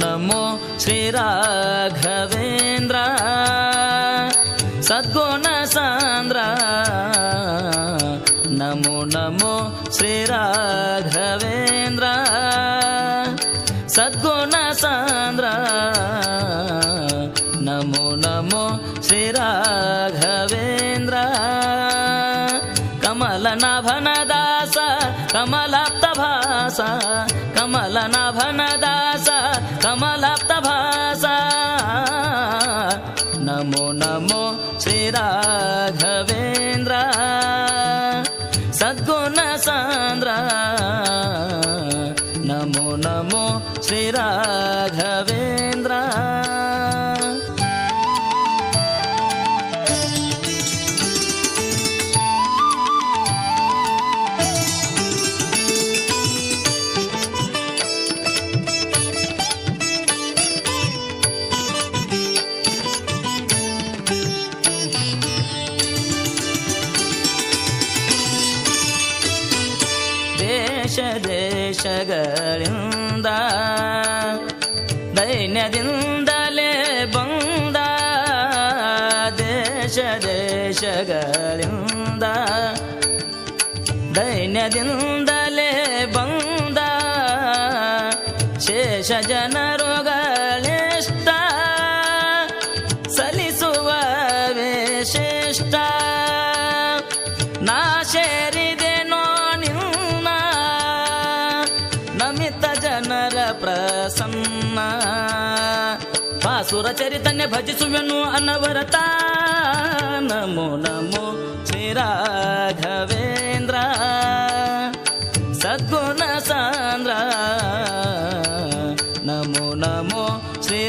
నమో శ్రీరాఘవేంద్ర సద్గుణ సాంద్ర నమో నమో శ్రీరాఘవేంద్ర సద్గుణ సాంద్ర నమో నమో శ్రీరాఘవేంద్ర కమలనభనదాస కమలాప్త భాస కమలనభనదాస नमो नमो श्रीराघवेन्द्र। सद्गुणसान्द्र नमो नमो श्रीराघवेन्द्र। ದೇಶ ದೇಶಗಳಿಂದ ದೈನ್ಯದಿಂದಲೇ ಬಂದ ದೇಶ ದೇಶಗಳಿಂದ ದೈನ್ಯದಿಂದಲೇ ಬಂದ ಶೇಷ ಜನರುಗಳಿಷ್ಟ ಸಲಿಸುವ ಶ್ರೇಷ್ಠ ನಾ ಬಾಸುರ ಚರಿತನ್ಯ ಭಜಿಸುವೆನು ಅನವರತ ನಮೋ ನಮೋ ಶ್ರೀ ರಾಘವೇಂದ್ರ ಸದ್ಗುಣ ಸಾಂದ್ರ ನಮೋ ನಮೋ ಶ್ರೀ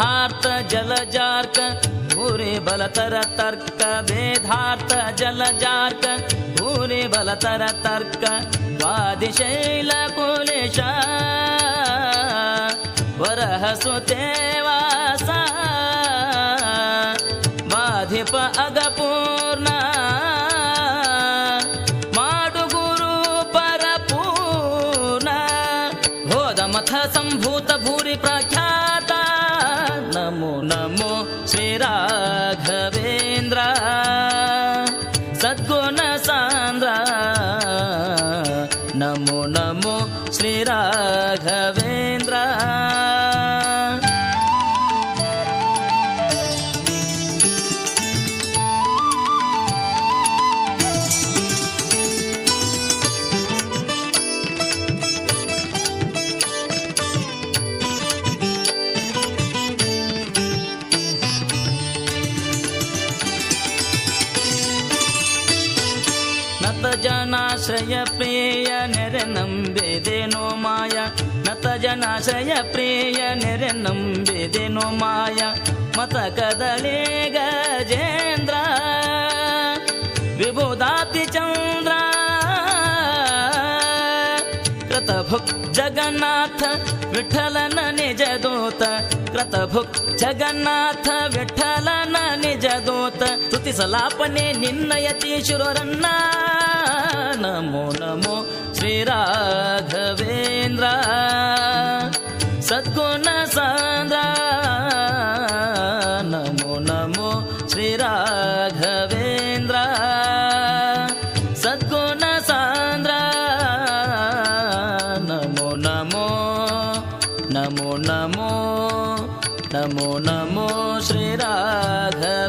भेधार्थ जल जार्क, भूरे बल तर तर्क भेधार्थ जल जार्क, भूरे बल तर तर्क वादिशैल कुलेश वरह सुतेवासा बाधिप अगपूर्ण। मथ सम्भूत भूरि प्राख्या। నమో నమో శ్రీరామ. जनाश्रय प्रिय निर्नं वेदे नो माया। नत जनाश्रय प्रिय निर्नं वेदेनो माया। मतकदले गजेन्द्रा विभुधाति चन्द्रा। कृतभुक् जगन्नाथ। ಗಜೇಂದ್ರ ವಿಭುದಾತಿ ಚಂದ್ರ ಕೃತಭುಕ್ ಜಗನ್ನಾಥ ವಿಠಲನ ನಿಜ ದೂತ ಕೃತಭುಕ್ ಜಗನ್ನಾಥ ವಿಠಲನ ನಿಜ ದೂತ ಸ್ತುತಿ ಸಲಾಪನೆ ನಿನ್ನ ಯತೀಶ್ವರನ್ನ ನಮೋ ನಮೋ ಶ್ರೀ ರಾಘವೇಂದ್ರ ಸದ್ಗುಣ ಸಾಂದ್ರ ನಮೋ ನಮೋ ಶ್ರೀ नमो नमो नमो नमो श्रीराघवेन्द्र